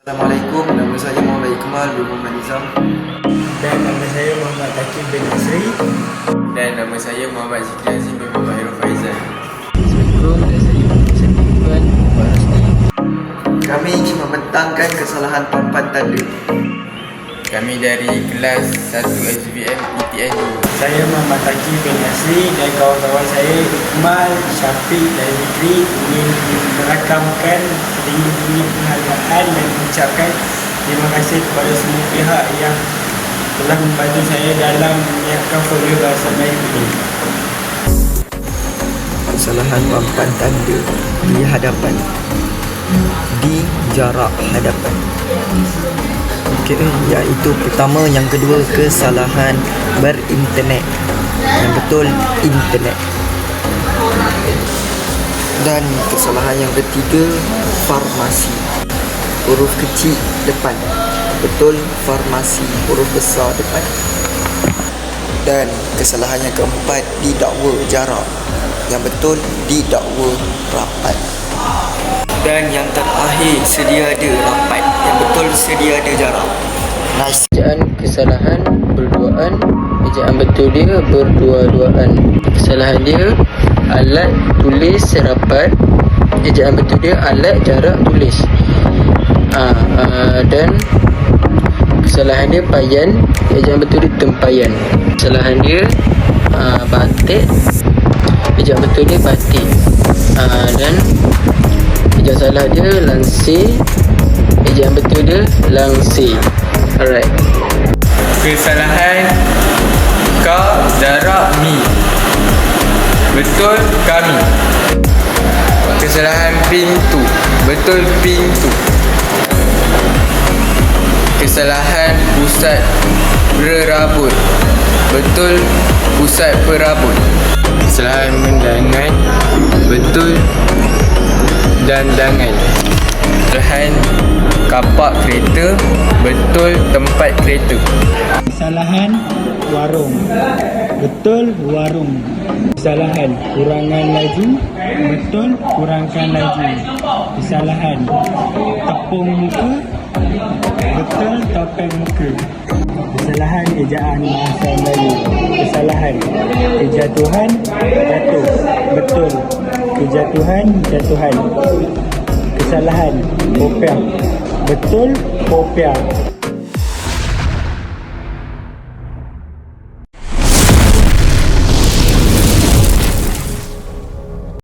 Assalamualaikum, nama saya Muhammad Iqmal bin Muhammad Nizam. Dan nama saya Muhammad Takib bin Asri Dan nama saya Muhammad Zikri Azim bin Muhammad Hairul Faizal. Assalamualaikum dan saya Muhammad Barasti Kami ingin membentangkan kesalahan papan tanda Kami dari kelas 1 SVM PTN Saya Muhammad Takib bin Asri dan kawan-kawan saya Iqmal, Syafiq dan Zikri ingin merakamkan sedikit penghargaan dan mengucapkan terima kasih kepada semua pihak yang telah membantu saya dalam menyiapkan folio bahasa Melayu ini. Kesalahan papan tanda di hadapan. Di jarak hadapan Okey, iaitu pertama Yang kedua kesalahan berinternet. Yang betul internet. Dan kesalahan yang ketiga farmasi. Huruf kecil depan. Betul farmasi huruf besar depan. Dan kesalahan yang keempat didakwa jarak. Yang betul didakwa rapat. Dan yang terakhir sedia ada rapat betul sedia ada jarak. Nice. Ejaan kesalahan berduaan Ejaan betul dia berdua-duaan. Kesalahan dia Alat tulis rapat. Ejaan betul dia alat jarak tulis. Ha, uh, Dan Kesalahan dia payan Ejaan betul dia tempayan. Kesalahan dia uh, batik. Ejaan betul dia batik. Uh, Dan Ejaan salah dia lansir Ejaan betul dia langsir Alright. Kesalahan Ka jarak mi. Betul kami. Kesalahan pintu. Betul pintu. Kesalahan pusat berabut. Betul pusat perabot. Kesalahan mendangan. Betul dandangan. Kesalahan kapak kereta Betul tempat kereta. Kesalahan warung. Betul warung. Kesalahan kurangan laju. Betul kurangkan laju. Kesalahan tepung muka. Betul topeng muka. Kesalahan ejaan bahasa Melayu. Kesalahan kejatuhan jatuh. Betul kejatuhan jatuhan. Kesalahan Bachchan को